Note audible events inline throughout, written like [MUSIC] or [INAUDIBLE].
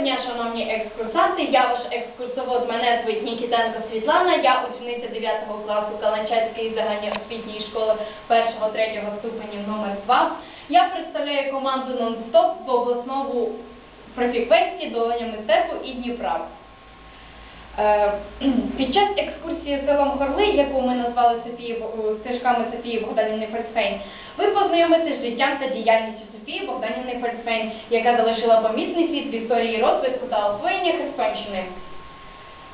дня, шановні екскурсанти. Я ваш екскурсовод. Мене звуть Нікітенко Світлана. Я учениця 9 класу Каланчацької загальноосвітньої школи 1-3 ступенів номер 2. Я представляю команду «Нон-стоп» в обласному профіквесті «Долонями степу» і Дніпра. Е, [CLEARS THROAT] Під час екскурсії селом Хорли, яку ми назвали стежками Софії Богданівни Фольцфейн, ви познайомитеся з життям та діяльністю Софії Богданівни Фольцфейн, яка залишила помітний слід в історії розвитку та освоєння Херсонщини.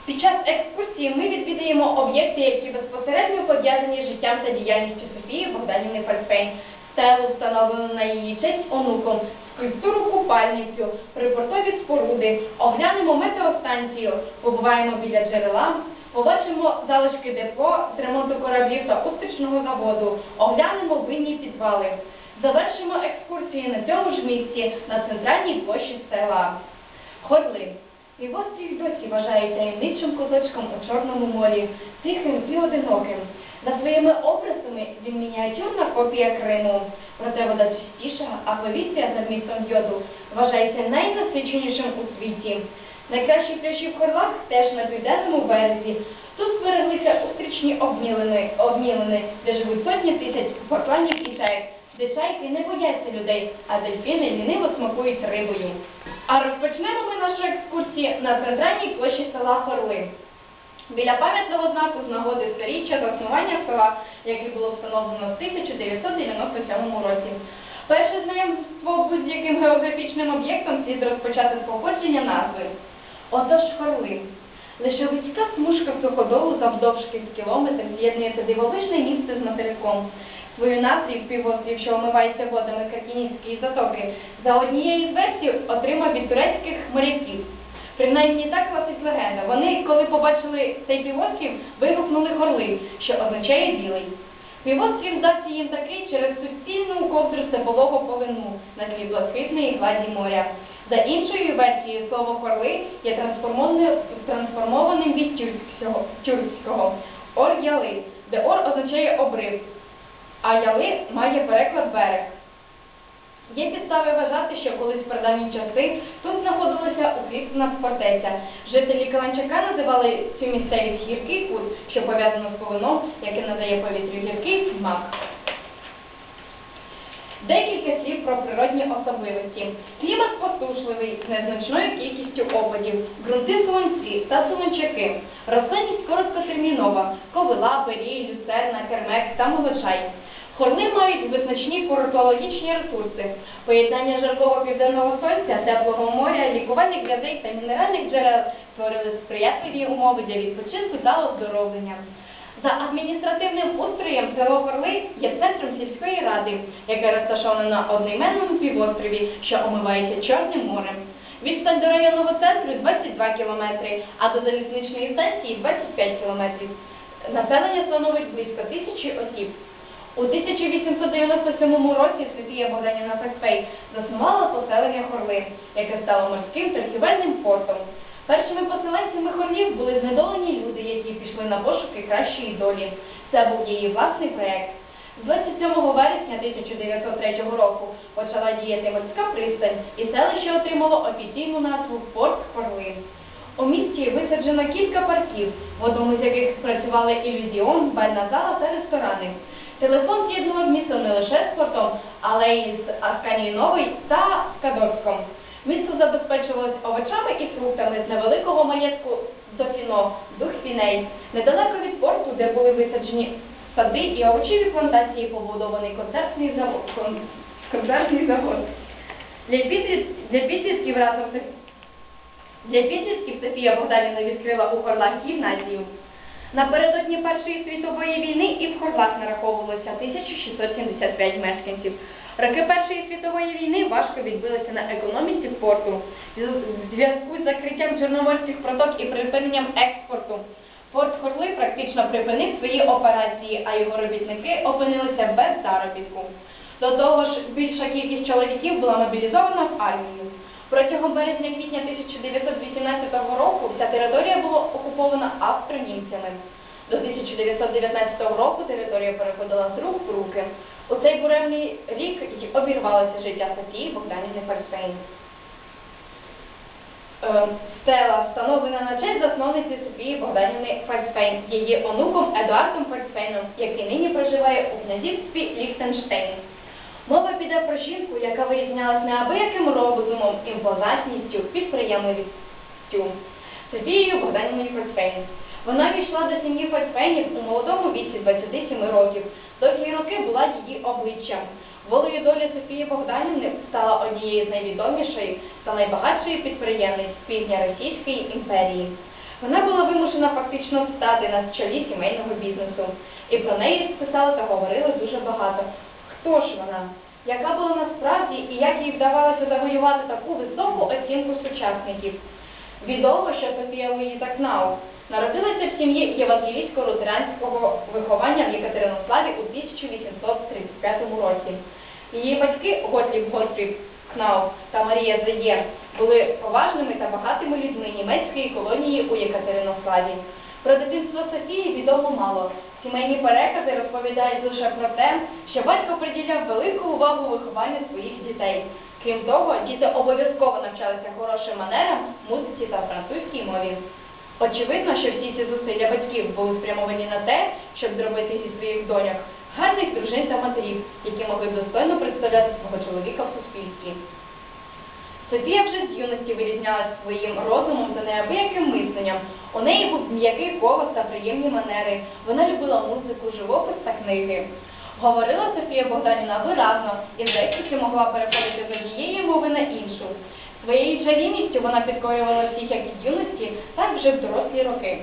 Під час екскурсії ми відвідаємо об'єкти, які безпосередньо пов'язані з життям та діяльністю Софії Богданівни Фольцфейн. Стелу встановлену на її честь онуком, скульптуру купальницю, припортові споруди, оглянемо метеостанцію, побуваємо біля джерела, побачимо залишки депо з ремонту кораблів та устрічного заводу, оглянемо винні підвали. Завершимо екскурсії на цьому ж місці на центральній площі села. Хорли. Півострів досі вважає таємничим кусочком у Чорному морі, тихим і одиноким. За своїми образами він мініатюрна копія Криму. Проте вода чистіша, а повітря за вмістом йоду вважається найнасиченішим у світі. Найкращі пляжі в Хорлах теж на південному березі. Тут збереглися устрічні обмілини, обмілини, де живуть сотні тисяч бакланів і чаєк, де не бояться людей, а дельфіни ліниво смакують рибою. А розпочнемо ми нашу екскурсію на центральній площі села Хорли. Біля пам'ятного знаку з нагоди сторіччя заснування села, яке було встановлено в 1997 році. Перше знайомство з будь-яким географічним об'єктом слід розпочати з походження назви. Отож Хорли. Лише вузька смужка суходолу завдовжки з кілометр з'єднується дивовижне місце з материком. Свою назву півострів, що омивається водами Каркінівської затоки, за однією з версій отримав від турецьких моряків. Принаймні так гласить легенда. Вони, коли побачили цей півострів, вигукнули горли, що означає білий. Півострів здався їм такий через суцільну ковдру степового полину на тлі блакитної гладі моря. За іншою версією, слово хорли є трансформованим, від тюркського, тюркського ор-яли, де ор означає обрив, а яли має переклад берег. Є підстави вважати, що колись в прадавні часи тут знаходилася укріплена фортеця. Жителі Каланчака називали цю місцевість гіркий кут, що пов'язано з полином, яке надає повітрю гіркий смак. Декілька слів про природні особливості. Клімат посушливий, з незначною кількістю опадів, ґрунти солонці та солончаки. Рослинність короткотермінова, ковила, перій, люцерна, кермек та молочай. Хорни мають визначні курортологічні ресурси, поєднання жаркого південного сонця, теплого моря, лікувальних грязей та мінеральних джерел створили сприятливі умови для відпочинку та оздоровлення. За адміністративним устроєм село Хорли є центром сільської ради, яке розташоване на одноіменному півострові, що омивається Чорним морем. Відстань до районного центру 22 кілометри, а до залізничної станції 25 кілометрів. Населення становить близько тисячі осіб. У 1897 році Софія Богданівна Фекспей заснувала поселення Хорли, яке стало морським торгівельним портом. Першими поселенцями Хорлів були знедолені люди, які пішли на пошуки кращої долі. Це був її власний проєкт. З 27 вересня 1903 року почала діяти морська пристань, і селище отримало офіційну назву Порт Хорли. У місті висаджено кілька парків, в одному з яких працювали ілюзіон, бальна зала та ресторани. Телефон з'єднував місто не лише з портом, але й з Асканією Новий та Скадовськом. Місто забезпечувалось овочами і фруктами з невеликого маєтку Дофіно, дух Фіней, недалеко від порту, де були висаджені сади і овочеві плантації, побудований концертний завод. кон- концертний завод. Для підліт- підлітків разом для підлітків Софія Богданівна відкрила у Хорлах гімназію. Напередодні Першої світової війни і в Хорлах нараховувалося 1675 мешканців. Роки Першої світової війни важко відбилися на економіці порту. В зв'язку з закриттям чорноморських проток і припиненням експорту. Порт Хорли практично припинив свої операції, а його робітники опинилися без заробітку. До того ж, більша кількість чоловіків була мобілізована в армію. Протягом березня-квітня 1918 року вся територія була окупована австро-німцями. До 1919 року територія переходила з рук в руки. У цей буремний рік обірвалося життя Софії Богданівни Ферсейн. Е, Стела встановлена на честь засновниці Софії Богданівни Фальцфейн, її онуком Едуардом Фальцфейном, який нині проживає у князівстві Ліхтенштейн. Мова піде про жінку, яка вирізнялась неабияким розумом, імпозантністю, підприємливістю. Софією Богданівною Фальцфейн. Вона війшла до сім'ї Фальцфейнів у молодому віці 27 років. Довгі роки була її обличчям. Волею долі Софії Богданівни стала однією з найвідомішої та найбагатшої підприємниць пізньоросійської імперії. Вона була вимушена фактично встати на чолі сімейного бізнесу. І про неї писали та говорили дуже багато. Хто ж вона? Яка була насправді і як їй вдавалося завоювати таку високу оцінку сучасників? Відомо, що Софія Луїза Кнауф народилася в сім'ї євангелійсько-лютеранського виховання в Єкатеринославі у 1835 році. Її батьки Готліб Готфрід Кнауф та Марія Заєр були поважними та багатими людьми німецької колонії у Єкатеринославі. Про дитинство Софії відомо мало. Сімейні перекази розповідають лише про те, що батько приділяв велику увагу вихованню своїх дітей. Крім того, діти обов'язково навчалися хорошим манерам, музиці та французькій мові. Очевидно, що всі ці зусилля батьків були спрямовані на те, щоб зробити зі своїх доньок гарних дружин та матерів, які могли б достойно представляти свого чоловіка в суспільстві. Софія вже з юності вирізнялась своїм розумом та неабияким мисленням. У неї був м'який голос та приємні манери. Вона любила музику, живопис та книги. Говорила Софія Богданівна виразно і в легкості могла переходити з однієї мови на іншу. Своєю чарівністю вона підкорювала всіх як із юності, так вже в дорослі роки.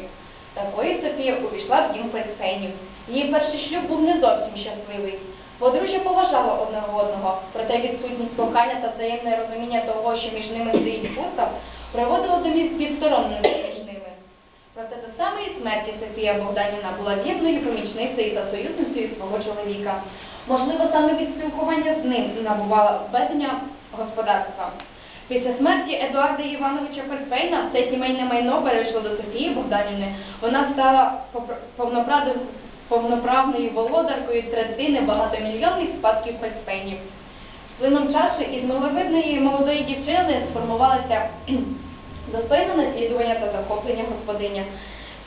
Такою Софія увійшла в дім Фельдфейнів. Її перший шлюб був не зовсім щасливий. Подружжя поважало одне одного, проте відсутність кохання та взаємне розуміння того, що між ними стоїть пустав, приводило до відстороненості між ними. Проте до самої смерті Софія Богданівна була вірною помічницею та союзницею свого чоловіка. Можливо, саме від спілкування з ним набувала ведення господарства. Після смерті Едуарда Івановича Фельдфейна це сімейне майно перейшло до Софії Богданівни. Вона стала повноправною, володаркою третини багатомільйонних спадків Фельдфейнів. З плином часу із миловидної молодої дівчини сформувалася достойне наслідування та захоплення господиня.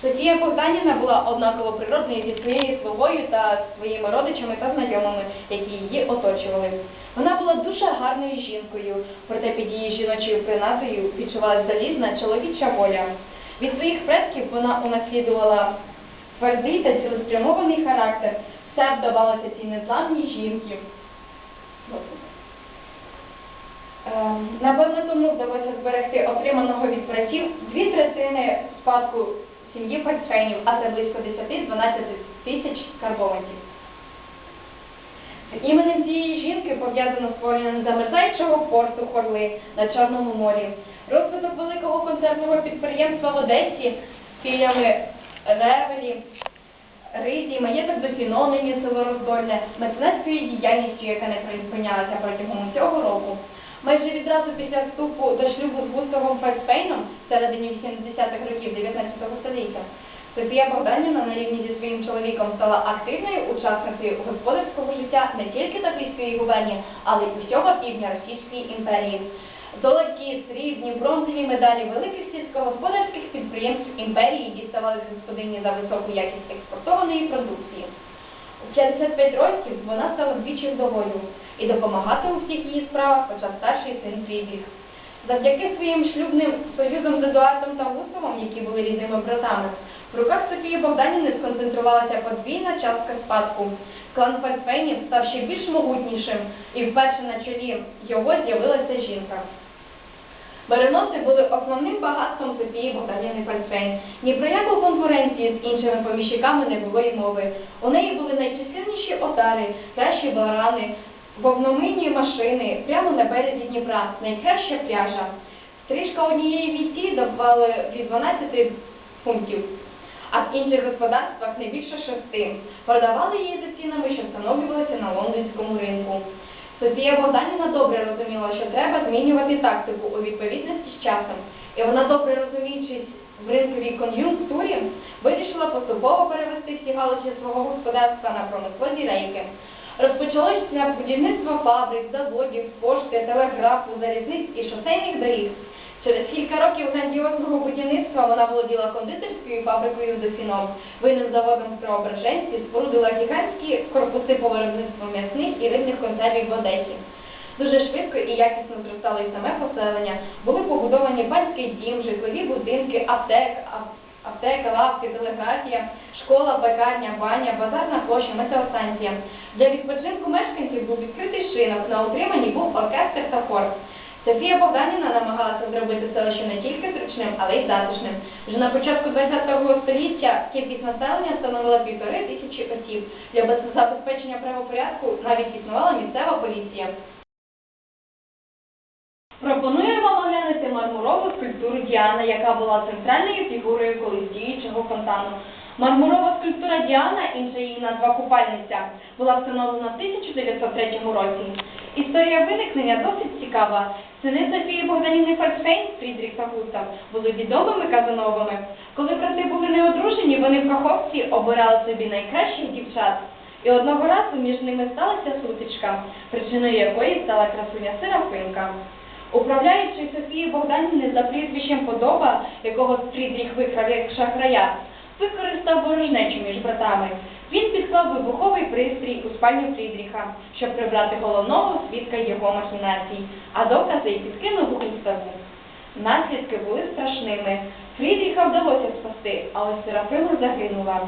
Софія Богданівна була однаково природною зі своєю словою та своїми родичами та знайомими, які її оточували. Вона була дуже гарною жінкою, проте під її жіночою принадою відчувалася залізна чоловіча воля. Від своїх предків вона унаслідувала твердий та цілеспрямований характер. Все вдавалося цій незламній жінки. Ем, Напевно, тому вдалося зберегти отриманого від братів дві третини спадку сім'ї Фальцфейнів, а це близько 10-12 тисяч карбованців. Іменем цієї жінки пов'язано створення незамерзаючого порту Хорли на Чорному морі, розвиток великого концертного підприємства в Одесі з філіями Ревелі, Ризі, маєток до Фінолині, село Роздольне, меценатською діяльністю, яка не припинялася протягом усього року. Майже відразу після вступу до шлюбу з Густавом Фальцфейном в середині 80-х років 19 століття Софія Богданівна на рівні зі своїм чоловіком стала активною учасницею господарського життя не тільки Таврійської губернії, але й усього півдня Російської імперії. Золоті, срібні, бронзові медалі великих сільськогосподарських підприємств імперії діставали господині за високу якість експортованої продукції. У 55 років вона стала двічі вдовою і допомагати у всіх її справах почав старший син Фрідріх. Завдяки своїм шлюбним союзам з Едуардом та Густавом, які були рідними братами, в руках Софії Богданівни сконцентрувалася подвійна частка спадку. Клан Фальцфейнів став ще більш могутнішим, і вперше на чолі його з'явилася жінка. Береноси були основним багатством Софії Богданівни Фальцфейн. Ні про яку конкуренцію з іншими поміщиками не було й мови. У неї були найчисельніші отари, кращі барани, вовномийні машини, прямо на березі Дніпра, найкраща пряжа. Стрижка однієї війці давали від 12 фунтів, а в інших господарствах не більше шести. Продавали її за цінами, що встановлювалися на лондонському ринку. Софія Богданівна добре розуміла, що треба змінювати тактику у відповідності з часом, і вона, добре розуміючись в ринковій кон'юнктурі, вирішила поступово перевести всі галузі свого господарства на промислові рейки. Розпочалося будівництво фабрик, заводів, пошти, телеграфу, залізниць і шосейних доріг. Через кілька років грандіозного будівництва вона володіла кондитерською фабрикою дофінов, винним заводом в Преображенці, спорудила гігантські корпуси по виробництву м'ясних і рибних консервів в Одесі. Дуже швидко і якісно зростало і саме поселення. Були побудовані панський дім, житлові будинки, аптек, ап- аптека, лавки, телеграфія, школа, пекарня, баня, базарна площа, метеостанція. Для відпочинку мешканців був відкритий шинок, на утриманні був оркестр та хор. Софія Богданівна намагалася зробити селище не тільки зручним, але й затишним. Вже на початку ХХ століття кількість населення становила півтори тисячі осіб. Для забезпечення правопорядку навіть існувала місцева поліція. Пропоную вам оглянути мармурову скульптуру Діана, яка була центральною фігурою колись діючого фонтану. Мармурова скульптура Діана, інша її назва Купальниця, була встановлена в 1903 році. Історія виникнення досить цікава. Сини Софії Богданівни Фальцфейн, Фрідріх та Густав, були відомими казановими. Коли брати були неодружені, вони в Каховці обирали собі найкращих дівчат. І одного разу між ними сталася сутичка, причиною якої стала красуня Серафимка. Управляючи Софії Богданівни за прізвищем Подоба, якого Фрідріх викрав як шахрая, використав ворожнечу між братами. Він підклав вибуховий пристрій у спальню Фрідріха, щоб прибрати головного свідка його махінацій, а докази й підкинув у уставу. Наслідки були страшними. Фрідріха вдалося спасти, але Серафима загинула.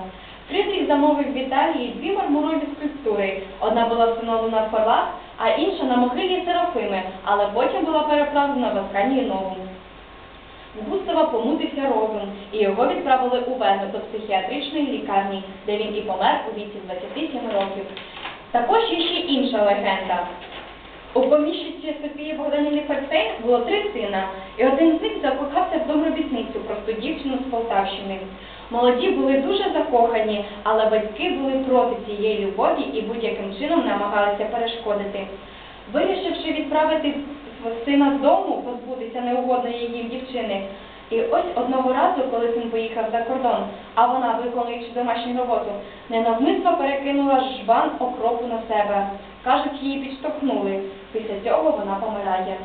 Фрідріх замовив в Італії дві мармурові скульптури. Одна була встановлена в Фарлах, а інша на могилі Серафими, але потім була переправлена в Асканії Нову. Густава помутився розум, і його відправили у Вену до психіатричної лікарні, де він і помер у віці 27 років. Також є ще інша легенда. У поміщиці Софії Богданівни Фальцейн було три сина, і один з них закохався в домробітницю, просту дівчину з Полтавщини. Молоді були дуже закохані, але батьки були проти цієї любові і будь-яким чином намагалися перешкодити. Вирішивши відправити сина з дому, позбутися неугодної їм дівчини. І ось одного разу, коли син поїхав за кордон, а вона, виконуючи домашню роботу, ненавмисно перекинула жбан окропу на себе. Кажуть, її підштовхнули. Після цього вона помирає.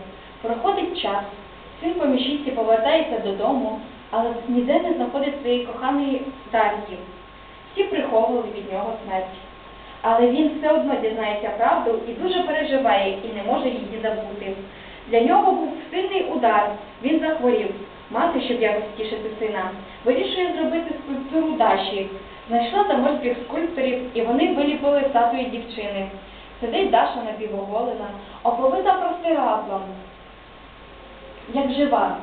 Проходить час. Син поміщиці повертається додому, але ніде не знаходить своєї коханої Дар'ї. Всі приховували від нього смерть. Але він все одно дізнається правду і дуже переживає і не може її забути. Для нього був сильний удар, він захворів. Мати, щоб якось втішити сина, вирішує зробити скульптуру Даші. Знайшла заморських скульпторів, і вони виліпили статую дівчини. Сидить Даша напівоголена, оповита простирадлом, як жива.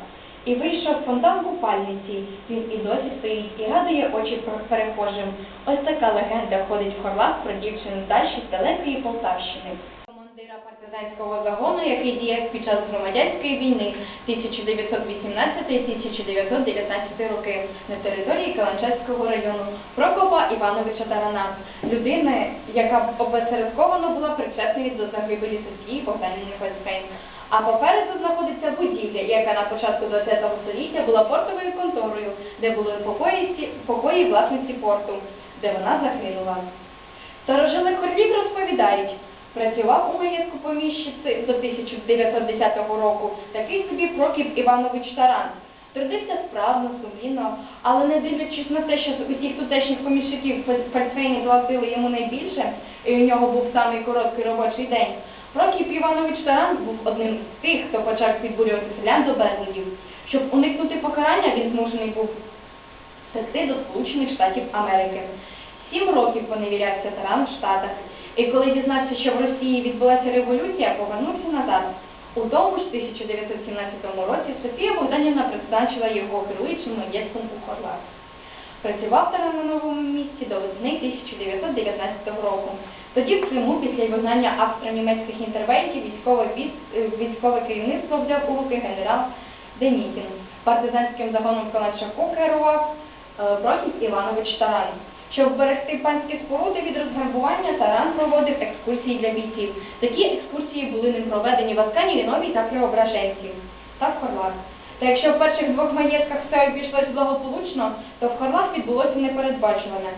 І вийшов фонтан купальниці. Він і досі стоїть і радує очі перехожим. Ось така легенда ходить в хорлах про дівчину Даші з далекої Полтавщини. Командира партизанського загону, який діяв під час громадянської війни 1918-1919 роки на території Каланчевського району Прокопа Івановича Тарана, людини, яка опосередковано була причетною до загибелі Софії Богданівни Фальцфейн. А попереду знаходиться будівля, яка на початку ХХ століття була портовою конторою, де були покої, покої власниці порту, де вона загинула. Старожили Хорлів розповідають, працював у маєтку поміщиці до 1910 року такий собі Прокіп Іванович Таран. Трудився справно, сумлінно, але не дивлячись на те, що з усіх тутешніх поміщиків Фальцфейні платили йому найбільше, і у нього був самий короткий робочий день, Прокіп Іванович Таран був одним з тих, хто почав підбурювати селян до безладів. Щоб уникнути покарання, він змушений був втекти до Сполучених Штатів Америки. Сім років поневірявся Таран в Штатах, і коли дізнався, що в Росії відбулася революція, повернувся назад. У тому ж 1917 році Софія Богданівна призначила його керуючим маєтком у Хорлах. Працював Таран на новому місці до весни 1919 року. Тоді в Криму після вигнання австро-німецьких інтервентів військове, е, військове керівництво взяв у руки генерал Денікін. Партизанським загоном Калачаку керував е, Прохід Іванович Таран. Щоб вберегти панські споруди від розграбування, Таран проводив екскурсії для бійців. Такі екскурсії були ним проведені в Аскані, Новій та Преображенці та в Хорлах. Та якщо в перших двох маєтках все обійшлось благополучно, то в Хорлах відбулося непередбачуване.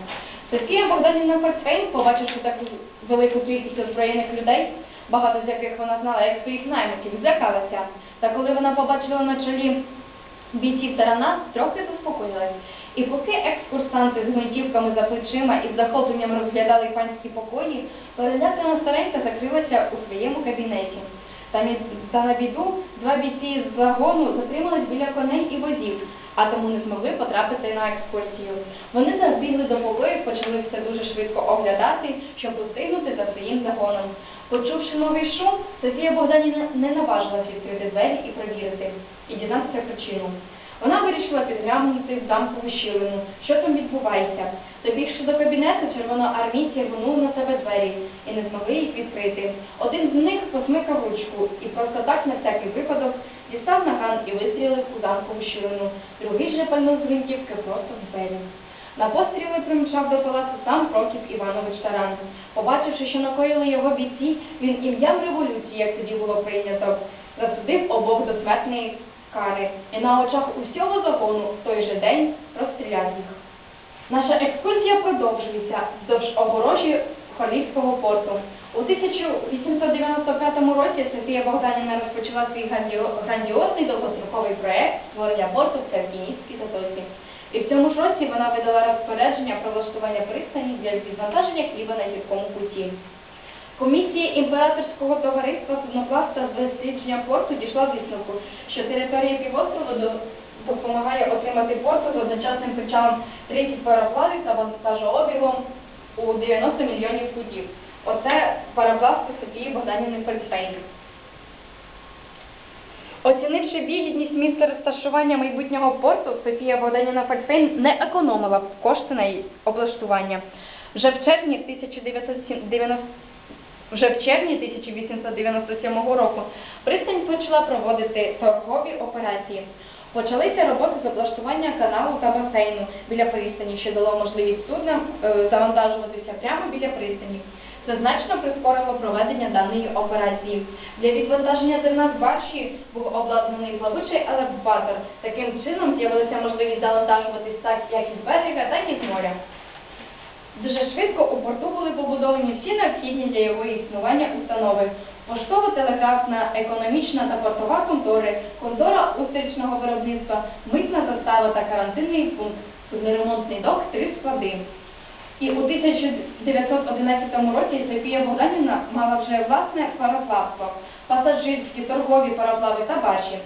Софія Богданівна Фортфейн, побачивши таку велику кількість озброєних людей, багато з яких вона знала як своїх наймитів, злякалася. Та коли вона побачила на чолі бійців тарана, трохи заспокоїлась. І поки екскурсанти з гвинтівками за плечима і з захопленням розглядали панські покої, перелякана старенька закрилася у своєму кабінеті. Та на біду два бійці з загону затримались біля коней і возів, а тому не змогли потрапити на екскурсію. Вони забігли до і почали все дуже швидко оглядати, щоб устигнути за своїм загоном. Почувши новий шум, Софія Богданівна не наважилась відкрити двері і провірити, і дізнатися причину. Вона вирішила підглянути в замкову щілину, що там відбувається. Добігши до кабінету, червоноармійці рвонули на себе двері і не змогли їх відкрити. Один з них посмикав ручку і просто так на всякий випадок дістав наган і вистрілив у замкову щілину. Другий же пальнув з гвинтівки просто в двері. На постріли примчав до палацу сам Прокіп Іванович Таран. Побачивши, що накоїли його бійці, він ім'ям революції, як тоді було прийнято, засудив обох до смертної кари і на очах усього загону в той же день розстріляв їх. Наша екскурсія продовжується вздовж огорожі Холівського порту. У 1895 році Софія Богданівна розпочала свій грандіозний довгостроковий проект створення порту в Кавкінівській затоці. І в цьому ж році вона видала розпорядження про влаштування пристані для відвантаження хліба на гірському путі. Комісія імператорського товариства судноплавства з дослідження порту дійшла висновку, що територія півострову допомагає отримати порту з одночасним причалом 30 пароплавів та вантажообігом у 90 мільйонів футів. Оце пароплавство Софії Богданівни Фельдфейн. Оцінивши вигідність місця розташування майбутнього порту, Софія Богданівна Фельдфейн не економила кошти на її облаштування. Вже в червні 1990 вже в червні 1897 року пристань почала проводити торгові операції. Почалися роботи з облаштування каналу та басейну біля пристані, що дало можливість суднам е, завантажуватися прямо біля пристані. Це значно прискорило проведення даної операції. Для відвантаження зерна з барші був обладнаний плавучий елеватор. Таким чином з'явилася можливість завантажуватись так як із берега, так і з моря. Дуже швидко у порту були побудовані всі необхідні для його існування установи. Поштово-телеграфна, економічна та портова контори, контора устрічного виробництва, митна застава та карантинний пункт, судноремонтний док, три склади. І у 1911 році Софія Богданівна мала вже власне пароплавство, пасажирські, торгові пароплави та баржі.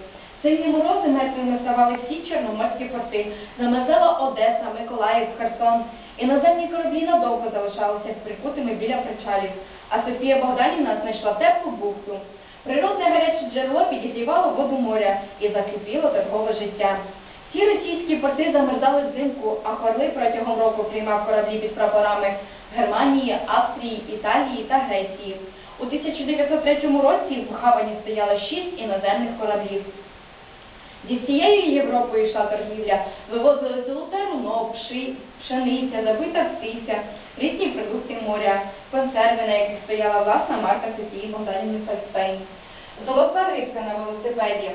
Сильні морози мертвими ставали всі чорноморські порти, замерзала Одеса, Миколаїв, Херсон. Іноземні кораблі надовго залишалися прикутими біля причалів, а Софія Богданівна знайшла теплу бухту. Природне гаряче джерело підігрівало воду моря і закріпило торгове життя. Всі російські порти замерзали взимку, а Хорли протягом року приймав кораблі під прапорами Германії, Австрії, Італії та Греції. У 1903 році в Хавані стояло шість іноземних кораблів. Зі всією Європою йшла торгівля, вивозили золоте руно, пши, пшениця, забита птиця, різні продукти моря, консерви, на яких стояла власна марка Софії Богданівни Фельдфейн. Золота рибка на велосипеді.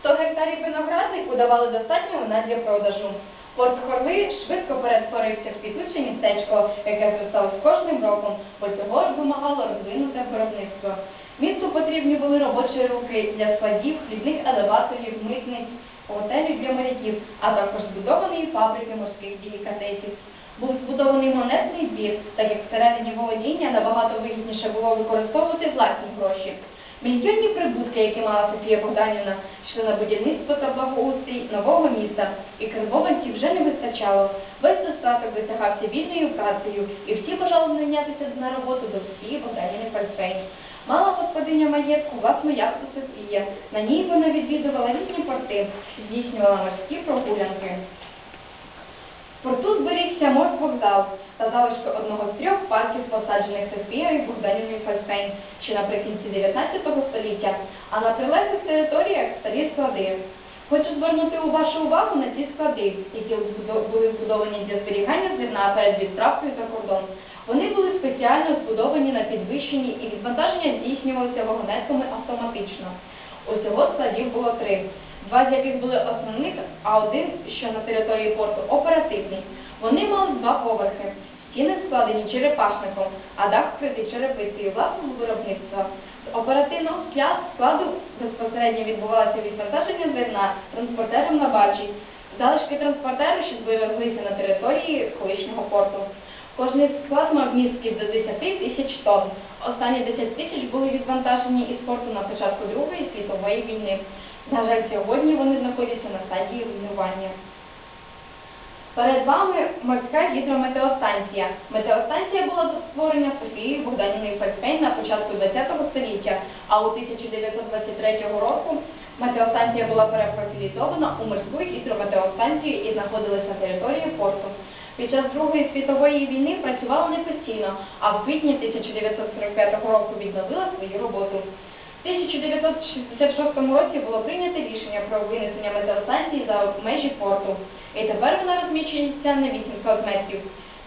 100 гектарів винограднику давали достатньо вина для продажу. Порт Хорли швидко перетворився в квітуче містечко, яке зростало з кожним роком, бо цього ж вимагало розвинуте виробництво. Місту потрібні були робочі руки для складів, хлібних елеваторів, митниць, готелів для моряків, а також збудованої фабрики морських делікатесів. Був збудований монетний двір, так як всередині володіння набагато вигідніше було використовувати власні гроші. Мільйонні прибутки, які мала Софія Богданівна, йшли на будівництво та благоустрій нового міста, і карбованців вже не вистачало. Весь достаток досягався вільною працею, і всі бажали найнятися на роботу до Софії Богданівни Фальфейн. Мала маєтку власну яхту Софія. На ній вона відвідувала різні порти, здійснювала морські прогулянки. В порту зберігся морськвокзал та залишки одного з трьох парків, посаджених Софією Богданівною Фальфейн ще наприкінці 19 століття, а на прилеглих територіях старі склади. Хочу звернути вашу увагу на ці склади, які були збудовані для зберігання зерна перед відправкою за кордон. Вони були спеціально збудовані на підвищенні і відвантаження здійснювалося вагонетками автоматично. Усього складів було три, два з яких були основних, а один, що на території порту, оперативний. Вони мали два поверхи. Стіни складені черепашником, а дах вкритий черепицею власного виробництва. З оперативного складу безпосередньо відбувалося відвантаження зерна транспортером на баржі. Залишки транспортеру, що збереглися на території колишнього порту. Кожний склад мав містки до 10 тисяч тонн. Останні 10 тисяч були відвантажені із порту на початку Другої світової війни. На жаль, сьогодні вони знаходяться на стадії руйнування. Перед вами морська гідрометеостанція. Метеостанція була створена Софією Богданіною Фельдфейн на початку ХХ століття, а у 1923 року метеостанція була перепрофілізована у морську гідрометеостанцію і знаходилася на території порту. Під час Другої світової війни працювала не постійно, а в квітні 1945 року відновила свою роботу. В 1966 році було прийнято рішення про винесення метеостанції за межі порту, і тепер вона розміщується на 800 метрів.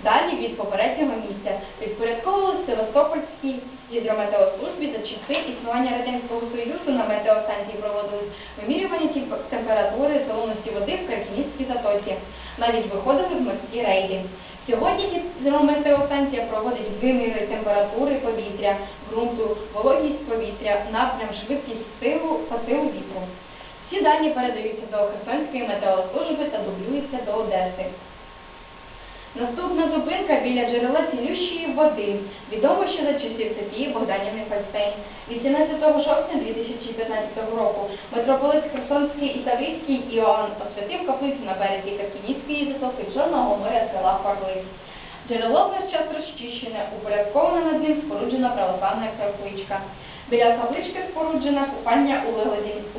Далі від попереднього місця підпорядковувалися Севастопольській гідрометеослужбі за часи існування Радянського Союзу на метеостанції проводились вимірювання температури солоності води в Кракінівській затоці. Навіть виходили в морські рейди. Сьогодні гідрометеостанція проводить виміри температури повітря, ґрунту, вологість повітря, напрям, швидкість силу та силу вітру. Всі дані передаються до Херсонської метеослужби та дублюються до Одеси. Наступна зупинка біля джерела цілющої води. Відомо, що за часів Софії Богданівни Фальстейн. 18 жовтня 2015 року митрополит Херсонський і Таврійський Іоанн освятив каплицю на березі Каскінівської затоки Чорного моря села Фарлик. Джерело весь час розчищене, упорядкована над ним споруджена православна капличка. Біля каплички споруджена купання у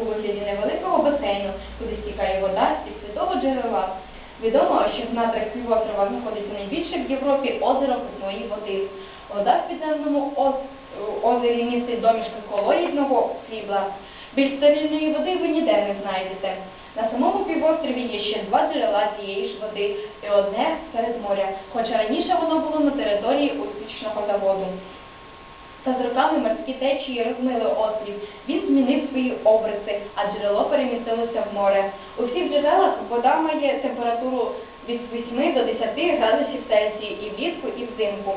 вигляді, невеликого басейну, куди стікає вода з святого джерела. Відомо, що на надрах півострова знаходиться найбільше в Європі озеро питної води. Вода в підземному оз- озері містить домішки колоїдного срібла. Більш стерильної води ви ніде не знайдете. На самому півострові є ще два джерела цієї ж води і одне серед моря, хоча раніше воно було на території успішного заводу. Та з роками морські течії розмили острів. Він змінив свої обриси, а джерело перемістилося в море. У всіх джерелах вода має температуру від 8 до 10 градусів Цельсію і влітку, і взимку.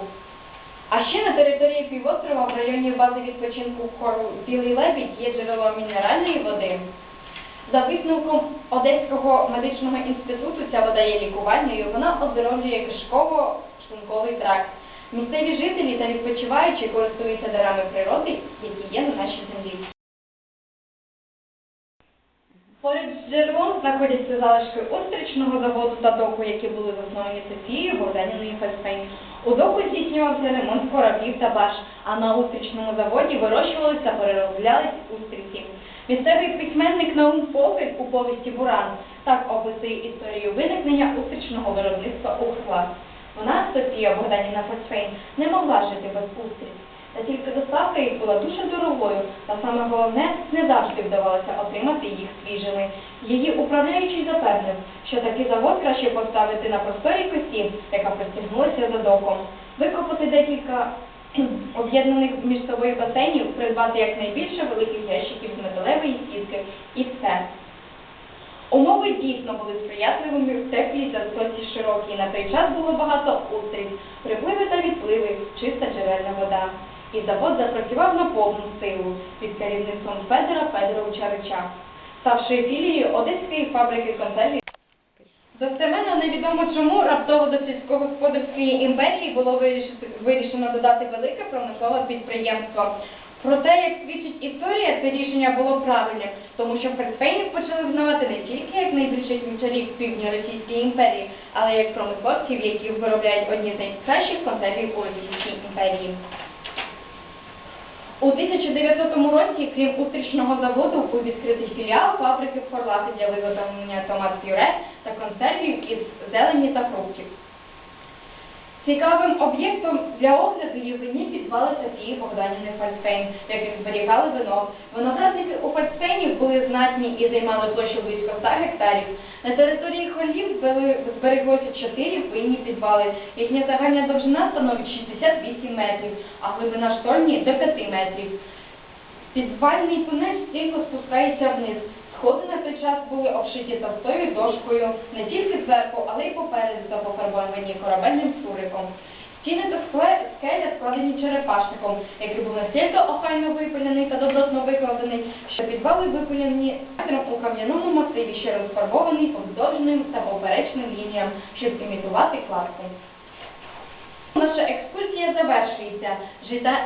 А ще на території півострова в районі бази відпочинку хору Білий Лебідь є джерело мінеральної води. За висновком Одеського медичного інституту ця вода є лікувальною, вона оздоровлює кишково-шлунковий тракт. Місцеві жителі та відпочиваючі користуються дарами природи, які є на нашій землі. Поряд з джерелом знаходяться залишки остричного заводу та доку, які були засновані Софією Богданіною Фельдфейн. У доку здійснювався ремонт кораблів та баш, а на устричному заводі вирощувалися та перероблялись устриці. Місцевий письменник Наум Попель у повісті Буран так описує історію виникнення устричного виробництва у. Вона, Софія Богданіна Фельдфейн, не могла жити без устриць. Та тільки доставка їх була дуже дорогою, та саме головне, не завжди вдавалося отримати їх свіжими. Її управляючий запевнив, що такий завод краще поставити на просторій косі, яка простягнулася за доком, викопати декілька [CLEARS THROAT] об'єднаних між собою басейнів, придбати якнайбільше великих ящиків з металевої сітки і все. Умови дійсно були сприятливими в теплій та стоці широкій. На той час було багато устриць, припливи та відпливи, чиста джерельна вода. І завод запрацював на повну силу під керівництвом Федора Федоровича Рича, ставши філією Одеської фабрики консервів. Достеменно невідомо чому раптово до сільськогосподарської імперії було вирішено додати велике промислове підприємство. Проте, як свідчить історія, це рішення було правильним, тому що Фердфейнів почали взнавати не тільки як найбільших вівчарів півдня Російської імперії, але як промисловців, які виробляють одні з найкращих консервів у Російській імперії. У 1900 році, крім устрічного заводу, був відкритий філіал фабрики Форлати для виготовлення томат-пюре та консервів із зелені та фруктів. Цікавим об'єктом для огляду є вині підвали Софії Богданіни Фальцфейн, в яких зберігали вино. Виноградники у Фальцфейнів були знатні і займали площу близько 100 гектарів. На території холів збереглося чотири винні підвали. Їхня загальна довжина становить 68 метрів, а глибина штольні до 5 метрів. Підвальний тунель стрімко спускається вниз. Сходи на той час були обшиті товстою дошкою не тільки зверху, але й попереду та пофарбовані корабельним суриком. Стіни та скеля складені черепашником, який був настільки охайно випилений та добротно викладений, що підвали випилені у кам'яному масиві, що розфарбований повздовжним та поперечним лініям, щоб імітувати кладку. Наша екскурсія завершується. Жита...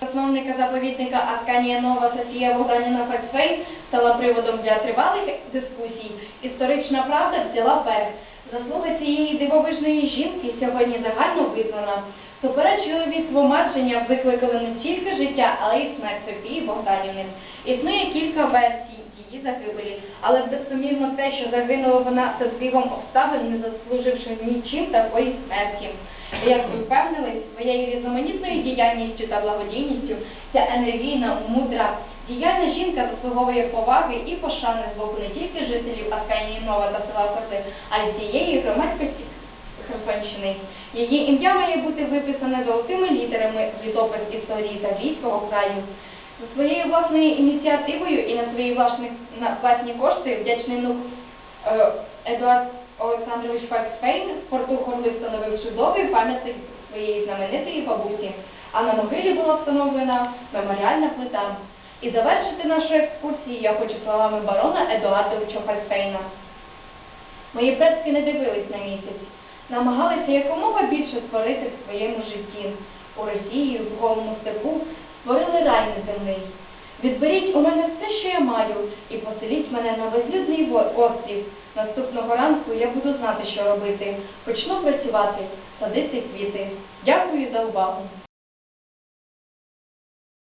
Засновника заповідника Асканія Нова Софія Богданіна Фальцфей стала приводом для тривалих дискусій. Історична правда взяла верх. Заслуга цієї дивовижної жінки сьогодні загально визнана. Суперечливі тлумачення викликали не тільки життя, але й смерть Софії Богданівни. Існує кілька версій її загибелі, але безсумнівно те, що загинула вона за збігом обставин, не заслуживши нічим такої смерті. Як ви впевнились, своєю різноманітною діяльністю та благодійністю ця енергійна, мудра, діяльна жінка заслуговує поваги і пошани з боку не тільки жителів Асканії Нова та села Коти, а й всієї громадськості Херсонщини. Її ім'я має бути виписане золотими літерами в літопис історії Таврійського краю. За своєю власною ініціативою і на свої власні, на власні кошти вдячний внук е, Едуард Олександрович Факсфейн в порту встановив чудовий пам'ятник своєї знаменитої бабусі, а на могилі була встановлена меморіальна плита. І завершити нашу екскурсію я хочу словами барона Едуардовича Фальцфейна. Мої предки не дивились на місяць, намагалися якомога більше створити в своєму житті. У Росії, в голому степу створили рай неземний. Відберіть у мене все, що я маю, і поселіть мене на безлюдний острів. Наступного ранку я буду знати, що робити. Почну працювати, садити квіти. Дякую за увагу.